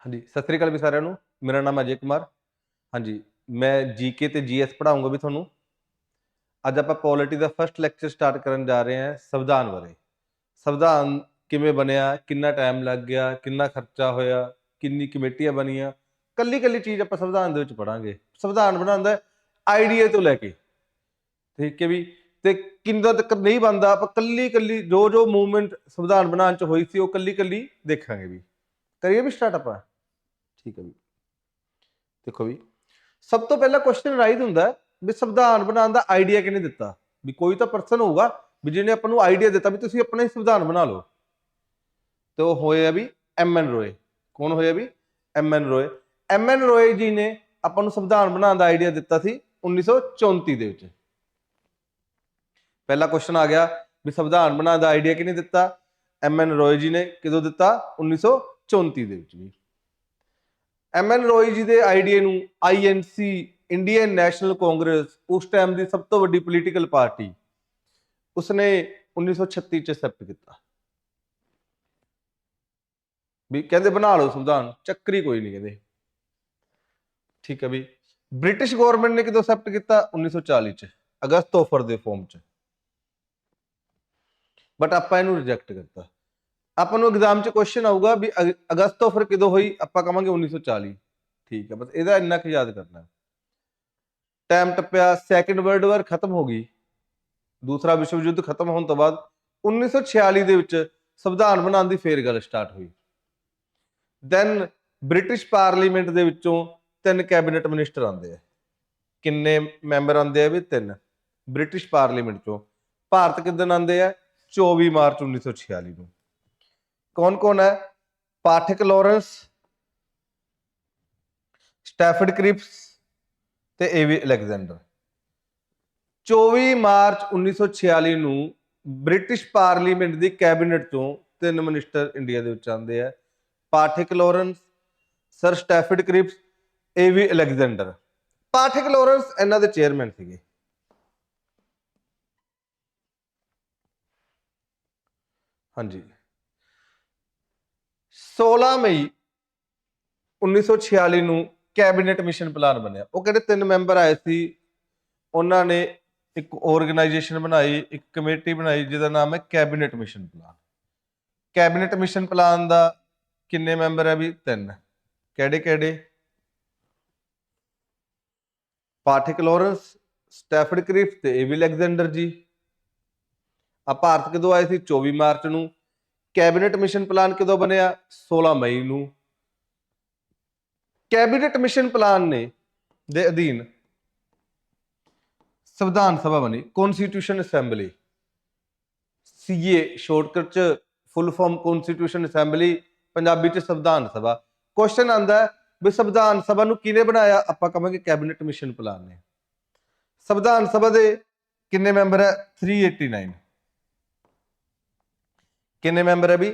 ਹਾਂਜੀ, ਸਤਿ ਸ੍ਰੀ ਅਕਾਲ ਵੀ ਸਾਰਿਆਂ ਨੂੰ। ਮੇਰਾ ਨਾਮ ਅਜੇ ਕੁਮਾਰ। ਹਾਂਜੀ, ਮੈਂ ਜੀਕੇ ਤੇ ਜੀਐਸ ਪੜਾਉਂਗਾ ਵੀ ਤੁਹਾਨੂੰ। ਅੱਜ ਆਪਾਂ ਪੋਲਿਟੀ ਦਾ ਫਰਸਟ ਲੈਕਚਰ ਸਟਾਰਟ ਕਰਨ ਜਾ ਰਹੇ ਹਾਂ ਸੰਵਿਧਾਨ ਬਾਰੇ। ਸੰਵਿਧਾਨ ਕਿਵੇਂ ਬਣਿਆ, ਕਿੰਨਾ ਟਾਈਮ ਲੱਗ ਗਿਆ, ਕਿੰਨਾ ਖਰਚਾ ਹੋਇਆ, ਕਿੰਨੀ ਕਮੇਟੀਆਂ ਬਣੀਆਂ ਕੱਲੀ ਕੱਲੀ ਚੀਜ਼ ਆਪਾਂ ਸੰਵਿਧਾਨ ਦੇ ਵਿੱਚ ਪੜਾਂਗੇ ਸੰਵਿਧਾਨ ਬਣਾਉਂਦਾ ਆਈਡੀਆ ਤੋਂ ਲੈ ਕੇ। ਠੀਕ ਹੈ ਵੀ? ਤੇ ਕਿੰਨਾ ਤੱਕ ਨਹੀਂ ਬਣਦਾ, ਆਪਾਂ ਕੱਲੀ ਕੱਲੀ ਜੋ ਜੋ ਮੂਵਮੈਂਟ ਸੰਵਿਧਾਨ ਬਣਾਉਣ ਚ ਹੋਈ ਸੀ, ਉਹ ਕੱਲੀ ਕੱਲੀ ਦੇਖਾਂਗੇ ਵੀ। ਕਰੀਏ ਵੀ ਸਟਾਰਟ ਆਪਾਂ? ਠੀਕ ਹੈ ਵੀ ਦੇਖੋ ਵੀ, ਸਭ ਤੋਂ ਪਹਿਲਾ ਕੁਐਸਚਨ ਰਾਈਜ਼ ਹੁੰਦਾ ਵੀ ਸੰਵਿਧਾਨ ਬਣਾਉਣ ਦਾ ਆਈਡੀਆ ਕਿਹਨੇ ਦਿੱਤਾ? ਵੀ ਕੋਈ ਤਾਂ ਪਰਸਨ ਹੋਊਗਾ ਵੀ ਜਿਹਨੇ ਆਪਾਂ ਨੂੰ ਆਈਡੀਆ ਦਿੱਤਾ ਵੀ ਤੁਸੀਂ ਆਪਣਾ ਹੀ ਸੰਵਿਧਾਨ ਬਣਾ ਲਓ। ਤੇ ਉਹ ਹੋਏ ਆ ਵੀ ਐਮ ਐਨ ਰੋਏ ਕੌਣ ਹੋਇਆ ਵੀ? ਐਮ ਐਨ ਰੋਏ ਐਮ ਐਨ ਰੋਏ ਜੀ ਨੇ ਆਪਾਂ ਨੂੰ ਸੰਵਿਧਾਨ ਬਣਾਉਣ ਦਾ ਆਈਡੀਆ ਦਿੱਤਾ ਸੀ 1934 ਦੇ ਵਿੱਚ। ਪਹਿਲਾ ਕੁਐਸਚਨ ਆ ਗਿਆ ਵੀ ਸੰਵਿਧਾਨ ਬਣਾਉਣ ਦਾ ਆਈਡੀਆ ਕਿਹਨੇ ਦਿੱਤਾ? ਐਮ ਐਨ ਰੋਏ ਜੀ ਨੇ। ਕਿਦੋਂ ਦਿੱਤਾ? 1934 ਦੇ ਵਿੱਚ ਵੀ। ਐਮ ਐਨ ਰੋਏ ਜੀ ਦੇ ਆਈਡੀਏ ਨੂੰ ਆਈਐਨਸੀ ਇੰਡੀਅਨ ਨੈਸ਼ਨਲ ਕਾਂਗਰਸ, ਉਸ ਟਾਈਮ ਦੀ ਸਭ ਤੋਂ ਵੱਡੀ ਪੋਲੀਟੀਕਲ ਪਾਰਟੀ ਉਸਨੇ 1936 ਚ ਐਕਸੈਪਟ ਕੀਤਾ। ਵੀ ਕਹਿੰਦੇ ਬਣਾ ਲਓ ਸੰਵਿਧਾਨ, ਚੱਕਰੀ ਕੋਈ ਨਹੀਂ ਕਹਿੰਦੇ। ਠੀਕ ਹੈ ਵੀ, ਬ੍ਰਿਟਿਸ਼ ਗਵਰਨਮੈਂਟ ਨੇ ਕਿਦੋਂ ਐਕਸੈਪਟ ਕੀਤਾ? 1940 ਚ, ਅਗਸਤ ਆਫਰ ਦੇ ਫਾਰਮ ਚ। ਬਟ ਆਪਾਂ ਇਹਨੂੰ ਰਿਜੈਕਟ ਕਰਤਾ। ਆਪਾਂ ਨੂੰ ਐਗਜ਼ਾਮ 'ਚ ਕੁਐਸਚਨ ਆਊਗਾ ਵੀ ਅਗ- ਅਗਸਤ ਤੋਂ ਫਿਰ ਕਿਦੋਂ ਹੋਈ? ਆਪਾਂ ਕਵਾਂਗੇ 1940 ਠੀਕ ਹੈ, ਬਸ ਇਹਦਾ ਇੰਨਾ ਕੁ ਯਾਦ ਕਰਨਾ। ਟਾਈਮ ਟੱਪਿਆ ਸੈਕੰਡ ਵਰਲਡ ਵਾਰ ਖਤਮ ਹੋ ਗਈ। ਦੂਸਰਾ ਵਿਸ਼ਵ ਯੁੱਧ ਖਤਮ ਹੋਣ ਤੋਂ ਬਾਅਦ 1946 ਦੇ ਵਿੱਚ ਸੰਵਿਧਾਨ ਬਣਾਉਣ ਦੀ ਫੇਰ ਗੱਲ ਸਟਾਰਟ ਹੋਈ। ਦੈਨ ਬ੍ਰਿਟਿਸ਼ ਪਾਰਲੀਮੈਂਟ ਦੇ ਵਿੱਚੋਂ ਤਿੰਨ ਕੈਬਨਿਟ ਮਿਨਿਸਟਰ ਆਉਂਦੇ ਆ। ਕਿੰਨੇ ਮੈਂਬਰ ਆਉਂਦੇ ਆ ਵੀ ਤਿੰਨ? ਬ੍ਰਿਟਿਸ਼ ਪਾਰਲੀਮੈਂਟ ਚੋਂ। ਭਾਰਤ ਕਿਦਨ ਆਉਂਦੇ ਆ? 24 ਮਾਰਚ 1946 ਨੂੰ। ਕੌਣ ਕੌਣ ਹੈ? ਪਾਠਕ ਲਾਰੈਂਸ ਸਟੈਫਰਡ ਕ੍ਰਿਪਸ ਤੇ ਏਵੀ ਅਲੈਗਜ਼ੈਂਡਰ। 24 ਮਾਰਚ 1946 ਨੂੰ ਬ੍ਰਿਟਿਸ਼ ਪਾਰਲੀਮੈਂਟ ਦੀ ਕੈਬਨਿਟ ਚੋਂ ਤਿੰਨ ਮਿਨਿਸਟਰ ਇੰਡੀਆ ਦੇ ਵਿੱਚ ਆਉਂਦੇ ਆ। Pethick Lawrence, sir Stafford Cripps AV Alexander. Pethick Lawrence ਇਹਨਾਂ ਦੇ ਚੇਅਰਮੈਨ ਸੀਗੇ। ਹਾਂਜੀ। 16 ਮਈ 1946 ਨੂੰ ਕੈਬਨਿਟ ਮਿਸ਼ਨ ਪਲਾਨ ਬਣਿਆ। ਉਹ ਕਹਿੰਦੇ ਤਿੰਨ ਮੈਂਬਰ ਆਏ ਸੀ? ਉਹਨਾਂ ਨੇ ਇੱਕ ਆਰਗੇਨਾਈਜੇਸ਼ਨ ਬਣਾਈ, ਇੱਕ ਕਮੇਟੀ ਬਣਾਈ, ਜਿਹਦਾ ਨਾਮ ਹੈ cabinet mission plan. Cabinet mission plan ਦਾ ਕਿੰਨੇ ਮੈਂਬਰ ਹੈ ਵੀ? ਤਿੰਨ। ਕਿਹੜੇ ਕਿਹੜੇ? ਪਾਠਕ ਲਾਰੈਂਸ ਸਟੈਫਰਡ ਕ੍ਰਿਫ ਤੇ ਏਵੀ ਅਲੈਗਜ਼ੈਂਡਰ ਜੀ। ਆ ਭਾਰਤ ਕਦੋਂ ਆਏ ਸੀ? 24 ਮਾਰਚ ਨੂੰ। ਕੈਬਨਿਟ ਮਿਸ਼ਨ ਪਲਾਨ ਕਦੋਂ ਬਣਿਆ? 16 ਮਈ ਨੂੰ। ਕੈਬਨਿਟ ਮਿਸ਼ਨ ਪਲਾਨ ਨੇ ਦੇ ਅਧੀਨ ਸੰਵਿਧਾਨ ਸਭਾ ਬਣੀ ਕਨਸਟੀਟਿਊਸ਼ਨ ਅਸੈਂਬਲੀ ਸੀਏ ਸ਼ਾਰਟਕਟ ਚ full form constitution assembly Punjabi ਚ ਸੰਵਿਧਾਨ ਸਭਾ। ਕੁਐਸਚਨ ਆਂਦਾ ਵੀ ਸੰਵਿਧਾਨ ਸਭਾ ਨੂੰ ਕਿਹਨੇ ਬਣਾਇਆ? ਆਪਾਂ ਕਹਾਂਗੇ ਕੈਬਨਿਟ ਮਿਸ਼ਨ ਪਲਾਨ ਨੇ। ਸੰਵਿਧਾਨ ਸਭਾ ਦੇ ਕਿੰਨੇ ਮੈਂਬਰ ਹੈ? 389 ਕਿੰਨੇ ਮੈਂਬਰ ਹੈ ਵੀ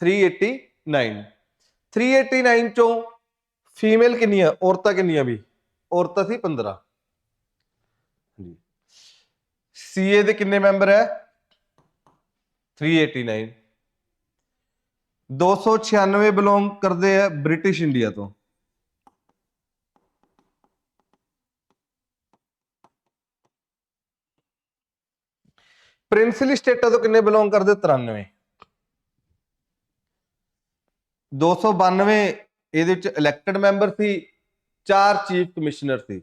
389 389 ਚੋਂ ਫੀਮੇਲ ਕਿੰਨੀਆਂ, ਔਰਤਾਂ ਕਿੰਨੀਆਂ ਵੀ ਔਰਤਾਂ ਸੀ 15 ਜੀ ਸੀਏ ਦੇ ਕਿੰਨੇ ਮੈਂਬਰ ਹੈ? 389 296 ਬਿਲੋਂਗ ਕਰਦੇ ਆ ਬ੍ਰਿਟਿਸ਼ ਇੰਡੀਆ ਤੋਂ। ਪ੍ਰਿੰਸਲੀ ਸਟੇਟਾਂ ਤੋਂ ਕਿੰਨੇ ਬਿਲੋਂਗ ਕਰਦੇ? 93 292 ਇਹਦੇ ਵਿੱਚ ਇਲੈਕਟਡ ਮੈਂਬਰ ਸੀ, ਚਾਰ ਚੀਫ ਕਮਿਸ਼ਨਰ ਸੀ।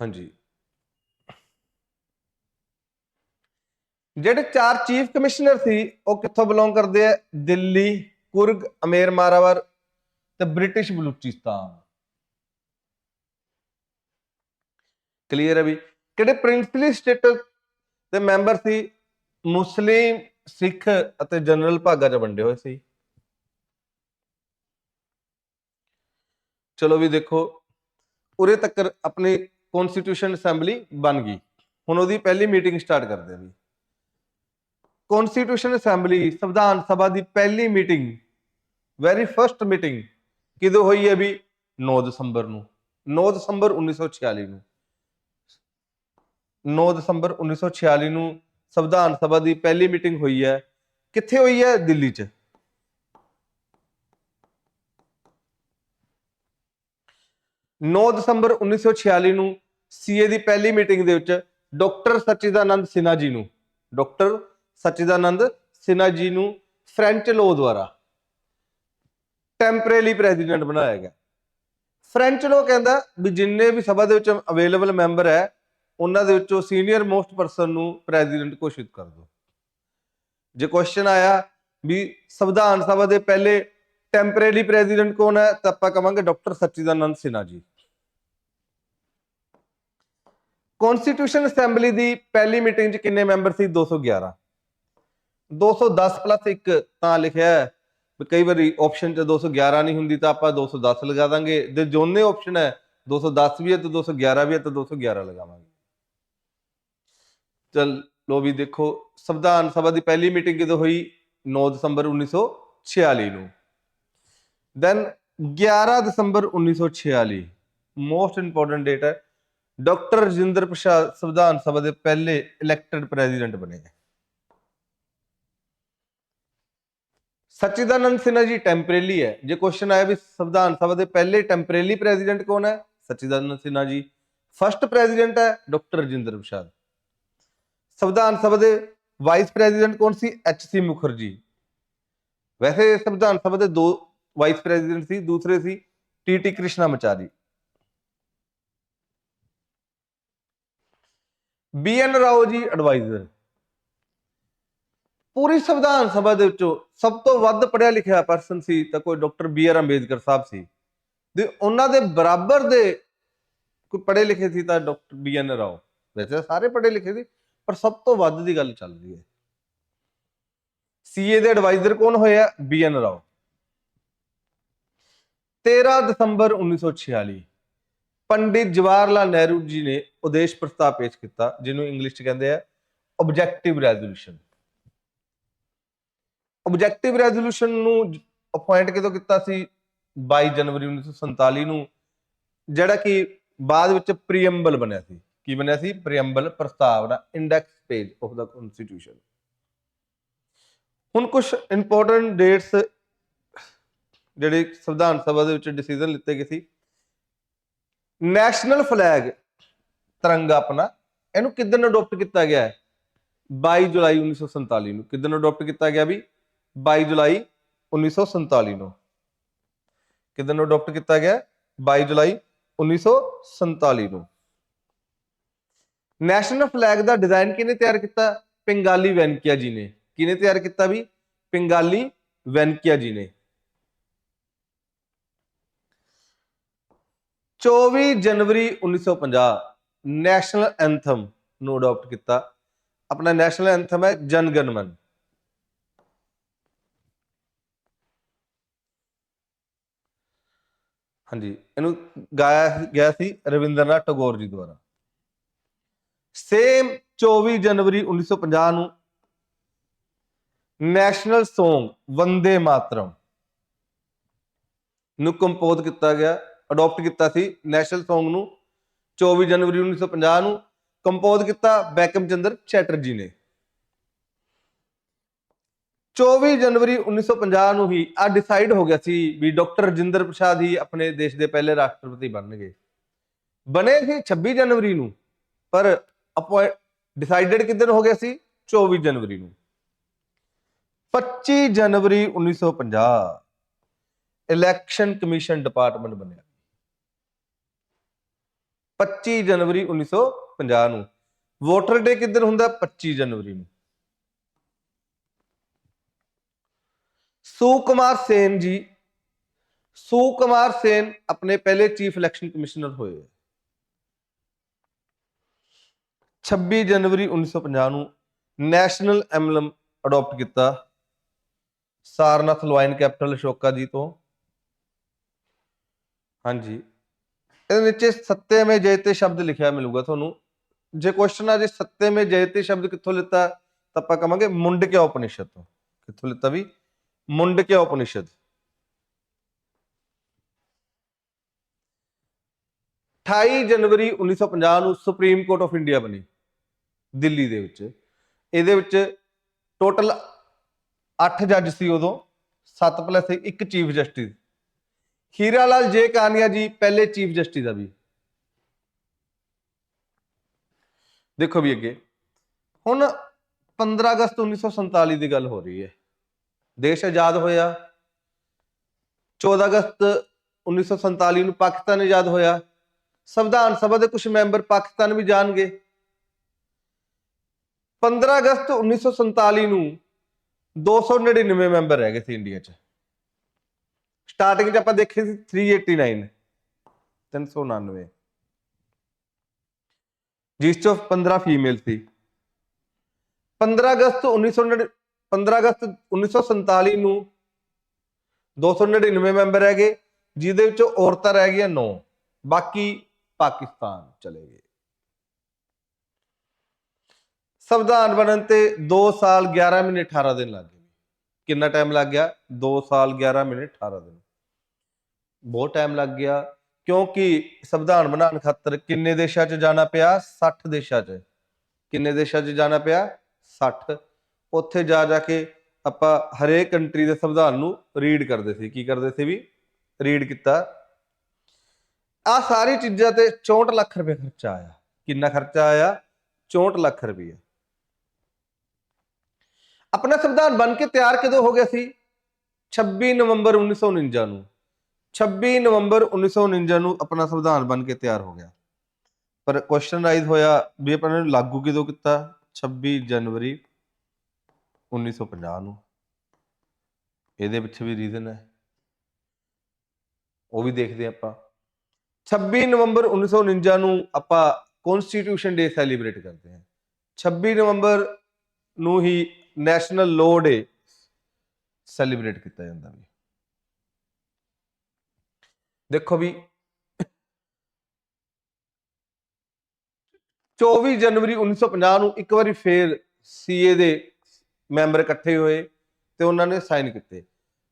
ਹਾਂਜੀ। ਜਿਹੜੇ ਚਾਰ ਚੀਫ ਕਮਿਸ਼ਨਰ ਸੀ, ਉਹ ਕਿੱਥੋਂ ਬਿਲੋਂਗ ਕਰਦੇ ਆ? ਦਿੱਲੀ, ਕੁਰਗ, ਅਮੇਰ ਮਾਰਾਵਰ ਤੇ ਬ੍ਰਿਟਿਸ਼ ਬਲੂਚਿਸਤਾਨ। ਕਲੀਅਰ ਹੈ ਵੀ ਕਿਹੜੇ ਪ੍ਰਿੰਸਲੀ ਸਟੇਟ ਦੇ ਮੈਂਬਰ ਸੀ? ਮੁਸਲਿਮ ਸਿੱਖ ਅਤੇ ਜਨਰਲ ਭਾਗਾਂ 'ਚ ਵੰਡੇ ਹੋਏ ਸੀ। ਚਲੋ ਵੀ ਦੇਖੋ, ਉਰੇ ਤੱਕ ਆਪਣੀ ਕਨਸਟੀਟਿਊਸ਼ਨ ਅਸੈਂਬਲੀ ਬਣ ਗਈ। ਹੁਣ ਉਹਦੀ ਪਹਿਲੀ ਮੀਟਿੰਗ ਸਟਾਰਟ ਕਰਦੇ ਆ ਵੀ। ਕਨਸਟੀਟਿਊਸ਼ਨ ਅਸੈਂਬਲੀ ਸੰਵਿਧਾਨ ਸਭਾ ਦੀ ਪਹਿਲੀ ਮੀਟਿੰਗ ਵੈਰੀ ਫਰਸਟ ਮੀਟਿੰਗ ਕਿਦੋਂ ਹੋਈ ਹੈ ਵੀ? 9 ਦਸੰਬਰ ਨੂੰ। 9 ਦਸੰਬਰ 1946 ਨੂੰ। 9 ਦਸੰਬਰ 1946 ਨੂੰ ਸੰਵਿਧਾਨ ਸਭਾ ਦੀ ਪਹਿਲੀ ਮੀਟਿੰਗ ਹੋਈ ਹੈ। ਕਿੱਥੇ ਹੋਈ ਹੈ? ਦਿੱਲੀ 'ਚ। ਨੌ ਦਸੰਬਰ 1946 ਨੂੰ ਸੀਏ ਦੀ ਪਹਿਲੀ ਮੀਟਿੰਗ ਦੇ ਵਿੱਚ ਡਾਕਟਰ ਸਚਿਦਾਨੰਦ ਸਿਨਹਾ ਜੀ ਨੂੰ, ਡਾਕਟਰ ਸਚਿਦਾਨੰਦ ਸਿਨਹਾ ਜੀ ਨੂੰ ਫਰੈਂਚ ਲੋ ਦੁਆਰਾ ਟੈਂਪਰੇਲੀ ਪ੍ਰੈਜ਼ੀਡੈਂਟ ਬਣਾਇਆ ਗਿਆ। ਫਰੈਂਚ ਲੋ ਕਹਿੰਦਾ ਵੀ ਜਿੰਨੇ ਵੀ ਸਭਾ ਦੇ ਵਿੱਚ ਅਵੇਲੇਬਲ ਮੈਂਬਰ ਹੈ ਉਹਨਾਂ ਦੇ ਵਿੱਚੋਂ ਸੀਨੀਅਰ ਮੋਸਟ ਪਰਸਨ ਨੂੰ ਪ੍ਰੈਜ਼ੀਡੈਂਟ ਘੋਸ਼ਿਤ ਕਰ ਦਿਓ। ਜੇ ਕੁਐਸਚਨ ਆਇਆ ਵੀ ਸੰਵਿਧਾਨ ਸਭਾ ਦੇ ਪਹਿਲੇ ਟੈਂਪਰੇਰੀ ਪ੍ਰੈਜ਼ੀਡੈਂਟ ਕੌਣ ਹੈ, ਤਾਂ ਆਪਾਂ ਕਵਾਂਗੇ ਡਾਕਟਰ ਸਚਿਦਾਨੰਦ ਸਿਨਹਾ ਜੀ। ਕਨਸਟੀਟਿਊਸ਼ਨ ਅਸੈਂਬਲੀ ਦੀ ਪਹਿਲੀ ਮੀਟਿੰਗ 'ਚ ਕਿੰਨੇ ਮੈਂਬਰ ਸੀ? 211 210 ਪਲੱਸ 1 ਤਾਂ ਲਿਖਿਆ ਹੈ ਵੀ ਕਈ ਵਾਰੀ ਆਪਸ਼ਨ 'ਚ 211 ਨਹੀਂ ਹੁੰਦੀ ਤਾਂ ਆਪਾਂ 210 ਲਗਾ ਦਾਂਗੇ। ਜੇ ਜੋਨੇ ਆਪਸ਼ਨ ਹੈ 210 ਵੀ ਹੈ ਤਾਂ 211 ਵੀ ਹੈ ਤਾਂ 211 ਲਗਾਵਾਂਗੇ। ਚਲ ਲੋ ਵੀ ਦੇਖੋ, ਸੰਵਿਧਾਨ ਸਭਾ ਦੀ ਪਹਿਲੀ ਮੀਟਿੰਗ ਕਦੋਂ ਹੋਈ? 9 ਦਸੰਬਰ 1946 ਨੂੰ। ਦੈਨ 11 ਦਸੰਬਰ 1946 ਮੋਸਟ ਇੰਪੋਰਟੈਂਟ ਡੇਟ ਹੈ ਡਾਕਟਰ ਰਜਿੰਦਰ ਪ੍ਰਸਾਦ ਸੰਵਿਧਾਨ ਸਭਾ ਦੇ ਪਹਿਲੇ ਇਲੈਕਟਡ ਪ੍ਰੈਜ਼ੀਡੈਂਟ ਬਣੇ ਸਚਿਦਾਨੰਦ ਸਿਨਹਾ ਜੀ ਟੈਂਪਰੇਰੀ ਹੈ। ਜੇ ਕੁਐਸਚਨ ਆਇਆ ਵੀ ਸੰਵਿਧਾਨ ਸਭਾ ਦੇ ਪਹਿਲੇ ਟੈਂਪਰੇਰੀ ਪ੍ਰੈਜ਼ੀਡੈਂਟ ਕੌਣ ਹੈ? ਸਚਿਦਾਨੰਦ ਸਿਨਹਾ ਜੀ। ਫਰਸਟ ਪ੍ਰੈਜ਼ੀਡੈਂਟ ਹੈ ਡਾਕਟਰ ਰਜਿੰਦਰ ਪ੍ਰਸਾਦ। ਸੰਵਿਧਾਨ ਸਭਾ ਦੇ ਵਾਈਸ ਪ੍ਰੈਜ਼ੀਡੈਂਟ ਕੌਣ ਸੀ? H C Mukherjee. ਵੈਸੇ ਸੰਵਿਧਾਨ ਸਭਾ ਦੇ ਦੋ ਵਾਈਸ ਪ੍ਰੈਜ਼ੀਡੈਂਟ ਸੀ, ਦੂਸਰੇ ਸੀ T T Krishnamachari B N Rao ji adviser ਪੂਰੀ ਸੰਵਿਧਾਨ ਸਭਾ ਦੇ ਵਿੱਚੋਂ ਸਭ ਤੋਂ ਵੱਧ ਪੜ੍ਹਿਆ ਲਿਖਿਆ ਪਰਸਨ ਸੀ ਤਾਂ ਕੋਈ doctor B R Ambedkar Sahib ਸੀ। ਤੇ ਉਹਨਾਂ ਦੇ ਬਰਾਬਰ ਦੇ ਕੋਈ ਪੜ੍ਹੇ ਲਿਖੇ ਸੀ ਤਾਂ ਡਾਕਟਰ ਬੀ ਐਨ ਰਾਓ। ਵੈਸੇ ਸਾਰੇ ਪੜ੍ਹੇ ਲਿਖੇ ਸੀ ਪਰ ਸਭ ਤੋਂ ਵੱਧ ਦੀ ਗੱਲ ਚੱਲ ਰਹੀ ਹੈ। ਸੀਏ ਦੇ ਐਡਵਾਈਜ਼ਰ ਕੌਣ ਹੋਇਆ? B N Rao. 13 ਦਸੰਬਰ 1946 ਪੰਡਿਤ ਜਵਾਹਰ ਲਾਲ ਨਹਿਰੂ ਜੀ ਨੇ ਉਦੇਸ਼ ਪ੍ਰਸਤਾਵ ਪੇਸ਼ ਕੀਤਾ, ਜਿਹਨੂੰ ਇੰਗਲਿਸ਼ ਚ ਕਹਿੰਦੇ ਆ ਆਬਜੈਕਟਿਵ ਰੈਜ਼ੋਲੂਸ਼ਨ ਆਬਜੈਕਟਿਵ ਰੈਜ਼ੋਲੂਸ਼ਨ ਨੂੰ ਅਪਾਇੰਟ ਕਿਦੋਂ ਕੀਤਾ ਸੀ? 22 ਜਨਵਰੀ 1947 ਨੂੰ, ਜਿਹੜਾ ਕਿ ਬਾਅਦ ਵਿੱਚ ਪ੍ਰੀਐਮਬਲ ਬਣਿਆ ਸੀ। ਕੀ ਬਣਿਆ ਸੀ? ਪ੍ਰੀਐਮਬਲ ਪ੍ਰਸਤਾਵਨਾ ਇੰਡੈਕਸ ਪੇਜ ਆਫ ਦਾ ਕਨਸਟੀਟਿਊਸ਼ਨ ਹੁਣ ਕੁਝ ਇੰਪੋਰਟੈਂਟ ਡੇਟਸ ਜਿਹੜੇ ਸੰਵਿਧਾਨ ਸਭਾ ਦੇ ਵਿੱਚ ਡਿਸੀਜਨ ਲਿੱਤੇ ਗਏ ਸੀ। ਨੈਸ਼ਨਲ ਫਲੈਗ ਤਿਰੰਗਾ ਆਪਣਾ, ਇਹਨੂੰ ਕਿਦਨ ਅਡਾਪਟ ਕੀਤਾ ਗਿਆ ਹੈ? 22 ਜੁਲਾਈ 1947 ਨੂੰ। ਕਿਦਨ ਅਡਾਪਟ ਕੀਤਾ ਗਿਆ ਵੀ? 22 ਜੁਲਾਈ 1947 ਨੂੰ। ਕਿਦਨ ਅਡਾਪਟ ਕੀਤਾ ਗਿਆ? 22 ਜੁਲਾਈ 1947 ਨੂੰ। ਨੈਸ਼ਨਲ ਫਲੈਗ ਦਾ ਡਿਜ਼ਾਈਨ ਕਿਹਨੇ ਤਿਆਰ ਕੀਤਾ? ਪਿੰਗਾਲੀ ਵੈਨਕੀਆ ਜੀ ਨੇ। ਕਿਹਨੇ ਤਿਆਰ ਕੀਤਾ ਵੀ? ਪਿੰਗਾਲੀ ਵੈਨਕੀਆ ਜੀ ਨੇ। 24 ਜਨਵਰੀ 1950 ਨੈਸ਼ਨਲ ਐਂਥਮ ਨੂੰ ਅਡਾਪਟ ਕੀਤਾ। ਆਪਣਾ ਨੈਸ਼ਨਲ ਐਂਥਮ ਹੈ ਜਨ ਗਣ ਮਨ। ਹਾਂਜੀ, ਇਹਨੂੰ ਗਾਇਆ, ਗਿਆ ਸੀ ਰਵਿੰਦਰਨਾਥ ਟੈਗੋਰ ਜੀ ਦੁਆਰਾ। ਸੇਮ 24 ਜਨਵਰੀ 1950 ਨੂੰ ਨੈਸ਼ਨਲ Song ਵੰਦੇ ਮਾਤਰਮ ਨੂੰ ਕੰਪੋਜ਼ ਕੀਤਾ ਗਿਆ ਅਡਾਪਟ ਕੀਤਾ ਸੀ, ਨੈਸ਼ਨਲ Song ਨੂੰ 24 ਜਨਵਰੀ 1950 ਨੂੰ ਕੰਪੋਜ਼ ਕੀਤਾ ਬੈਕਮ ਚੰਦਰ ਚੈਟਰਜੀ ਨੇ। 24 ਜਨਵਰੀ 1950 ਨੂੰ ਹੀ ਆ ਡਿਸਾਈਡ ਹੋ ਗਿਆ ਸੀ ਵੀ ਡਾਕਟਰ ਰਜਿੰਦਰ ਪ੍ਰਸਾਦ ਹੀ ਆਪਣੇ ਦੇਸ਼ ਦੇ ਪਹਿਲੇ ਰਾਸ਼ਟਰਪਤੀ ਬਣਨਗੇ। ਬਣੇ ਸੀ 26 ਜਨਵਰੀ ਨੂੰ, ਪਰ ਅਪਾਇੰਟ ਡਿਸਾਈਡਡ ਕਿਦਨ ਹੋ ਗਿਆ ਸੀ? 24 ਜਨਵਰੀ ਨੂੰ। 25 ਜਨਵਰੀ 1950 ਇਲੈਕਸ਼ਨ ਕਮਿਸ਼ਨ ਡਿਪਾਰਟਮੈਂਟ ਬਣਿਆ। 25 ਜਨਵਰੀ 1950 ਨੂੰ। ਵੋਟਰ ਡੇ ਕਿਦਨ ਹੁੰਦਾ? 25 ਜਨਵਰੀ ਨੂੰ। ਸੁਕੁਮਾਰ ਸੇਨ ਜੀ। ਸੁਕੁਮਾਰ ਸੇਨ ਆਪਣੇ ਪਹਿਲੇ ਚੀਫ ਇਲੈਕਸ਼ਨ ਕਮਿਸ਼ਨਰ ਹੋਏ। 26 ਜਨਵਰੀ 1950 ਨੂੰ ਨੈਸ਼ਨਲ ਐਮਬਲਮ ਅਡਾਪਟ ਕੀਤਾ ਸਾਰਨਾਥ ਲੋਇਨ ਕੈਪੀਟਲ ਅਸ਼ੋਕਾ ਜੀ ਤੋਂ। ਹਾਂਜੀ। ਇਹਦੇ ਵਿੱਚ ਸੱਤੇਵੇਂ ਜਯਤੇ ਸ਼ਬਦ ਲਿਖਿਆ ਮਿਲੂਗਾ ਤੁਹਾਨੂੰ। ਜੇ ਕੁਐਸਚਨ ਆ ਜੇ ਸੱਤੇਵੇਂ ਜਯਤੇ ਸ਼ਬਦ ਕਿੱਥੋਂ ਲਿੱਤਾ, ਤਾਂ ਆਪਾਂ ਕਹਾਂਗੇ ਮੁੰਡਕਿਆ ਉਪਨਿਸ਼ਦ ਤੋਂ। ਕਿੱਥੋਂ ਲਿੱਤਾ ਵੀ? ਮੁੰਡਕਿਆ ਉਪਨਿਸ਼ਦ। 28 ਜਨਵਰੀ 1950 ਨੂੰ ਸੁਪਰੀਮ ਕੋਰਟ ਆਫ ਇੰਡੀਆ ਬਣੀ। ਦਿੱਲੀ ਦੇ ਵਿੱਚ। ਇਹਦੇ ਵਿੱਚ ਟੋਟਲ 8 ਜੱਜ ਸੀ ਉਦੋਂ 7 plus 1 chief justice Hira Lal J Kania ji ਪਹਿਲੇ ਚੀਫ ਜਸਟਿਸ ਆ ਵੀ। ਦੇਖੋ ਵੀ ਅੱਗੇ। ਹੁਣ 15 ਅਗਸਤ 1947 ਦੀ ਗੱਲ ਹੋ ਰਹੀ ਹੈ। ਦੇਸ਼ ਆਜ਼ਾਦ ਹੋਇਆ। 14 ਅਗਸਤ 1947 ਨੂੰ ਪਾਕਿਸਤਾਨ ਆਜ਼ਾਦ ਹੋਇਆ। ਸੰਵਿਧਾਨ ਸਭਾ ਦੇ ਕੁਝ ਮੈਂਬਰ ਪਾਕਿਸਤਾਨ ਵੀ ਜਾਣਗੇ। 15 ਅਗਸਤ 1947 ਨੂੰ 299 ਮੈਂਬਰ ਰਹਿ ਗਏ ਸੀ ਇੰਡੀਆ 'ਚ। ਸਟਾਰਟਿੰਗ 'ਚ ਆਪਾਂ ਦੇਖੇ ਸੀ 389 399 ਜਿਸ ਚੋਂ 15 ਫੀਮੇਲ ਸੀ। 15 ਅਗਸਤ 1999 15 ਅਗਸਤ 1947 ਨੂੰ 299 ਮੈਂਬਰ ਰਹਿ ਗਏ, ਜਿਹਦੇ ਵਿੱਚੋਂ ਔਰਤਾਂ ਰਹਿ ਗਈਆਂ 9 ਬਾਕੀ ਪਾਕਿਸਤਾਨ ਚਲੇ ਗਏ। ਸੰਵਿਧਾਨ ਬਣਨ ਤੇ 2 ਸਾਲ 11 ਮਹੀਨੇ 18 ਦਿਨ ਲੱਗ ਗਏ। ਕਿੰਨਾ ਟਾਈਮ ਲੱਗ ਗਿਆ? 2 ਸਾਲ 11 ਮਹੀਨੇ 18 ਦਿਨ। ਬਹੁਤ ਟਾਈਮ ਲੱਗ ਗਿਆ, ਕਿਉਂਕਿ ਸੰਵਿਧਾਨ ਬਣਾਉਣ ਖਾਤਰ ਕਿੰਨੇ ਦੇਸ਼ਾਂ 'ਚ ਜਾਣਾ ਪਿਆ? 60 ਦੇਸ਼ਾਂ 'ਚ। ਕਿੰਨੇ ਦੇਸ਼ਾਂ 'ਚ ਜਾਣਾ ਪਿਆ? 60 ਉੱਥੇ ਜਾ ਜਾ ਕੇ ਆਪਾਂ ਹਰੇਕ ਕੰਟਰੀ ਦੇ ਸੰਵਿਧਾਨ ਨੂੰ ਰੀਡ ਕਰਦੇ ਸੀ। ਕੀ ਕਰਦੇ ਸੀ ਵੀ? ਰੀਡ ਕੀਤਾ। ਆ ਸਾਰੀ ਚੀਜ਼ਾਂ ਤੇ 64 ਲੱਖ ਰੁਪਏ ਖਰਚਾ ਆਇਆ। ਕਿੰਨਾ ਖਰਚਾ ਆਇਆ? 64 ਲੱਖ ਰੁਪਏ ਆਪਣਾ ਸੰਵਿਧਾਨ ਬਣ ਕੇ ਤਿਆਰ ਕਦੋਂ ਹੋ ਗਿਆ ਸੀ? 26 ਨਵੰਬਰ 1949 ਨੂੰ। 26 ਨਵੰਬਰ 1949 ਨੂੰ ਆਪਣਾ ਸੰਵਿਧਾਨ ਬਣ ਕੇ ਤਿਆਰ ਹੋ ਗਿਆ। ਪਰ ਕੁਐਸਚਨ ਰਾਈਜ਼ ਹੋਇਆ ਵੀ ਆਪਾਂ ਨੇ ਲਾਗੂ ਕਿਦੋਂ ਕੀਤਾ? 26 ਜਨਵਰੀ 1950 ਨੂੰ। ਇਹਦੇ ਪਿੱਛੇ ਵੀ ਰੀਜ਼ਨ ਹੈ। ਉਹ ਵੀ ਦੇਖਦੇ ਹਾਂ ਆਪਾਂ। 26 ਨਵੰਬਰ 1949 ਨੂੰ ਆਪਾਂ ਕਨਸਟੀਟਿਊਸ਼ਨ ਡੇ ਸੈਲੀਬ੍ਰੇਟ ਕਰਦੇ ਹਾਂ। 26 ਨਵੰਬਰ ਨੂੰ ਹੀ ਨੈਸ਼ਨਲ ਲੋ ਡੇ ਸੈਲੀਬ੍ਰੇਟ ਕੀਤਾ ਜਾਂਦਾ ਵੀ। ਦੇਖੋ ਵੀ 24 ਜਨਵਰੀ 1950 ਨੂੰ ਇੱਕ ਵਾਰੀ ਫੇਰ ਸੀਏ ਦੇ ਮੈਂਬਰ ਇਕੱਠੇ ਹੋਏ ਤੇ ਉਹਨਾਂ ਨੇ ਸਾਈਨ ਕੀਤੇ।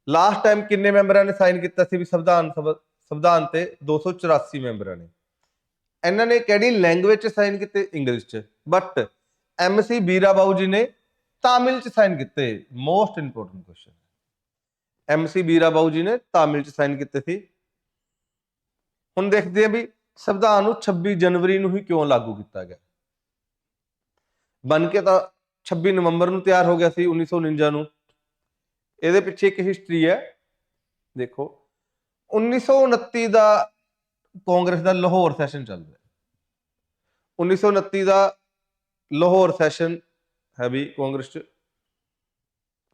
ਲਾਸਟ ਟਾਈਮ ਕਿੰਨੇ ਮੈਂਬਰਾਂ ਨੇ ਸਾਈਨ ਕੀਤਾ ਸੀ ਵੀ ਸੰਵਿਧਾਨ ਸਭਾ, ਸੰਵਿਧਾਨ ਤੇ 284 ਮੈਂਬਰਾਂ ਨੇ। ਇਹਨਾਂ ਨੇ ਕਿਹੜੀ ਲੈਂਗੁਏਜ ਚ ਸਾਈਨ ਕੀਤੇ? ਇੰਗਲਿਸ਼ ਚ। ਬਟ ਐਮਸੀ ਬੀਰਾ ਬਾਊ ਜੀ ਨੇ ਤਾਮਿਲ ਚ ਸਾਈਨ ਕੀਤੇ ਮੋਸਟ ਇੰਪੋਰਟੈਂਟ ਕੁਐਸਚਨ ਐਮਸੀ ਬੀਰਾ ਬਾਊ ਜੀ ਨੇ ਤਾਮਿਲ ਚ ਸਾਈਨ ਕੀਤੇ ਸੀ। ਹੁਣ ਦੇਖਦੇ ਹਾਂ ਵੀ ਸੰਵਿਧਾਨ ਨੂੰ 26 ਜਨਵਰੀ ਨੂੰ ਹੀ ਕਿਉਂ ਲਾਗੂ ਕੀਤਾ ਗਿਆ। ਬਣ ਕੇ ਤਾਂ 26 ਨਵੰਬਰ ਨੂੰ ਤਿਆਰ ਹੋ ਗਿਆ ਸੀ 1949 ਨੂੰ। ਇਹਦੇ ਪਿੱਛੇ ਇੱਕ ਹਿਸਟਰੀ ਹੈ। ਦੇਖੋ 1929 ਦਾ ਕਾਂਗਰਸ ਦਾ ਲਾਹੌਰ ਸੈਸ਼ਨ ਚੱਲ ਰਿਹਾ। 1929 ਦਾ ਲਾਹੌਰ ਸੈਸ਼ਨ ਹੈ ਵੀ ਕਾਂਗਰਸ ਚ।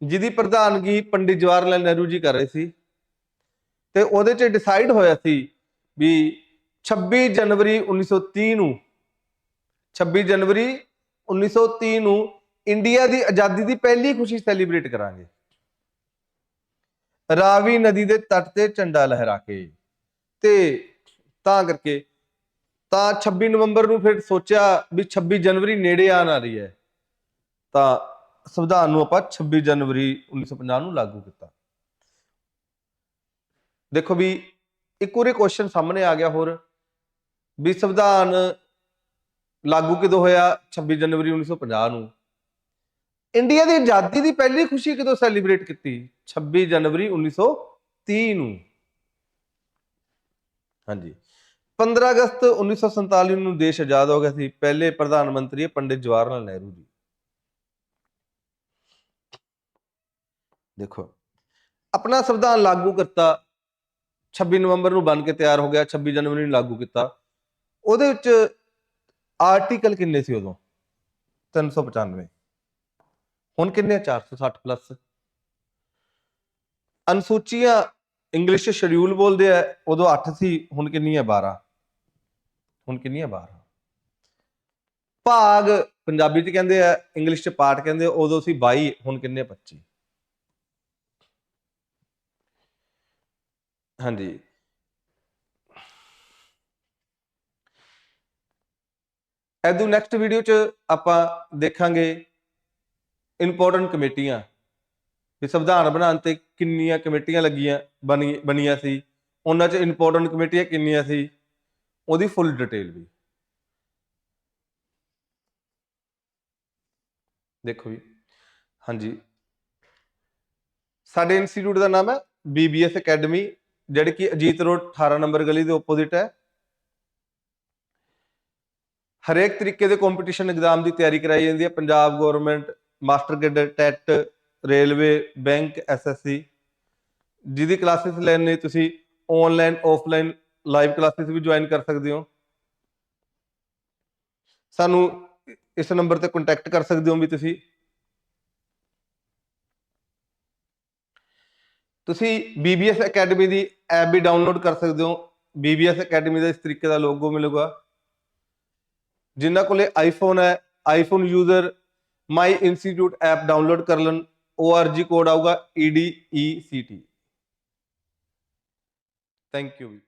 ਜਿਹਦੀ ਪ੍ਰਧਾਨਗੀ ਪੰਡਿਤ ਜਵਾਹਰ ਲਾਲ ਨਹਿਰੂ ਜੀ ਕਰ ਰਹੇ ਸੀ। ਤੇ ਉਹਦੇ ਚ ਡਿਸਾਈਡ ਹੋਇਆ ਸੀ ਵੀ 26 ਜਨਵਰੀ 1930 ਨੂੰ 26 ਜਨਵਰੀ 1930 ਨੂੰ ਇੰਡੀਆ ਦੀ ਆਜ਼ਾਦੀ ਦੀ ਪਹਿਲੀ ਖੁਸ਼ੀ ਸੈਲੀਬ੍ਰੇਟ ਕਰਾਂਗੇ। ਰਾਵੀ ਨਦੀ ਦੇ ਤੱਟ ਤੇ ਝੰਡਾ ਲਹਿਰਾ ਕੇ। ਤੇ ਤਾਂ ਕਰਕੇ ਤਾਂ 26 ਨਵੰਬਰ ਨੂੰ ਫਿਰ ਸੋਚਿਆ ਵੀ 26 ਜਨਵਰੀ ਨੇੜੇ ਆਣ ਆ ਰਹੀ ਹੈ। ਤਾਂ ਸੰਵਿਧਾਨ ਨੂੰ ਆਪਾਂ 26 ਜਨਵਰੀ 1950 ਨੂੰ ਲਾਗੂ ਕੀਤਾ। ਦੇਖੋ ਵੀ ਇੱਕ ਹੋਰ ਕੁਐਸਚਨ ਸਾਹਮਣੇ ਆ ਗਿਆ ਹੋਰ, ਵੀ ਸੰਵਿਧਾਨ ਲਾਗੂ ਕਿਦੋਂ ਹੋਇਆ 26 ਜਨਵਰੀ 1950 ਨੂੰ? ਇੰਡੀਆ ਦੀ ਆਜ਼ਾਦੀ ਦੀ ਪਹਿਲੀ ਖੁਸ਼ੀ ਕਿਦੋਂ ਸੈਲੀਬ੍ਰੇਟ ਕੀਤੀ? 26 ਜਨਵਰੀ 1930 ਨੂੰ। ਹਾਂਜੀ। 15 ਅਗਸਤ 1947 ਨੂੰ ਦੇਸ਼ ਆਜ਼ਾਦ ਹੋ ਗਿਆ ਸੀ। ਪਹਿਲੇ ਪ੍ਰਧਾਨ ਮੰਤਰੀ ਪੰਡਿਤ ਜਵਾਹਰ ਲਾਲ ਨਹਿਰੂ ਜੀ। ਦੇਖੋ, ਆਪਣਾ ਸੰਵਿਧਾਨ ਲਾਗੂ ਕਰਤਾ 26 ਨਵੰਬਰ ਨੂੰ ਬਣ ਕੇ ਤਿਆਰ ਹੋ ਗਿਆ 26 ਜਨਵਰੀ ਨੂੰ ਲਾਗੂ ਕੀਤਾ। ਉਹਦੇ ਵਿੱਚ ਆਰਟੀਕਲ ਕਿੰਨੇ ਸੀ ਉਦੋਂ? 395 ਹੁਣ ਕਿੰਨੇ 460 ਪਲੱਸ ਅਨੁਸੂਚੀਆਂ ਇੰਗਲਿਸ਼ ਸ਼ਡਿਊਲ ਬੋਲਦੇ ਆ, ਉਦੋਂ 8 ਸੀ, ਹੁਣ ਕਿੰਨੀ ਹੈ 12 ਹੁਣ ਕਿੰਨੀ ਹੈ 12 ਭਾਗ ਪੰਜਾਬੀ ਚ ਕਹਿੰਦੇ ਆ ਇੰਗਲਿਸ਼ ਚ ਪਾਰਟ ਕਹਿੰਦੇ ਉਦੋਂ ਸੀ 22 ਹੁਣ ਕਿੰਨੇ 25 ਹਾਂਜੀ। ਐਦੂ ਨੈਕਸਟ ਵੀਡੀਓ ਚ ਆਪਾਂ ਦੇਖਾਂਗੇ ਇੰਪੋਰਟੈਂਟ ਕਮੇਟੀਆਂ, ਵੀ ਸੰਵਿਧਾਨ ਬਣਾਉਣ ਤੇ ਕਿੰਨੀਆਂ ਕਮੇਟੀਆਂ ਲੱਗੀਆਂ, ਬਣੀ, ਬਣੀਆਂ ਸੀ, ਉਹਨਾਂ 'ਚ ਇੰਪੋਰਟੈਂਟ ਕਮੇਟੀਆਂ ਕਿੰਨੀਆਂ ਸੀ, ਉਹਦੀ ਫੁੱਲ ਡਿਟੇਲ ਵੀ। ਦੇਖੋ ਜੀ, ਹਾਂਜੀ। ਸਾਡੇ ਇੰਸਟੀਚਿਊਟ ਦਾ ਨਾਮ ਹੈ BBS ਅਕੈਡਮੀ ਜਿਹੜੀ ਕਿ ਅਜੀਤ ਰੋਡ 18 ਨੰਬਰ ਗਲੀ ਦੇ ਆਪੋਜ਼ਿਟ ਹੈ। ਹਰੇਕ ਤਰੀਕੇ ਦੇ ਕੰਪੀਟੀਸ਼ਨ ਐਗਜ਼ਾਮ ਦੀ ਤਿਆਰੀ ਕਰਾਈ ਜਾਂਦੀ ਹੈ। Punjab government master grader TET railway bank SSC ਜਿਹਦੀ ਕਲਾਸਿਸ ਲੈਣ ਲਈ ਤੁਸੀਂ ਆਨਲਾਈਨ ਆਫਲਾਈਨ ਲਾਈਵ ਕਲਾਸਿਸ ਵੀ ਜੁਆਇਨ ਕਰ ਸਕਦੇ ਹੋ। ਸਾਨੂੰ ਇਸ ਨੰਬਰ ਤੇ ਕੰਟੈਕਟ ਕਰ ਸਕਦੇ ਹੋ ਵੀ ਤੁਸੀਂ। ਤੁਸੀਂ BBS ਅਕੈਡਮੀ ਦੀ ਐਪ ਵੀ ਡਾਊਨਲੋਡ ਕਰ ਸਕਦੇ ਹੋ। BBS ਅਕੈਡਮੀ ਦਾ ਇਸ ਤਰੀਕੇ ਦਾ ਲੋਗੋ ਮਿਲੇਗਾ। ਜਿਨ੍ਹਾਂ ਕੋਲੇ ਆਈਫੋਨ ਹੈ iPhone user my institute app download ਕਰ ਲੈਣ। ORG ਕੋਡ ਆਊਗਾ EDECT ਥੈਂਕ ਯੂ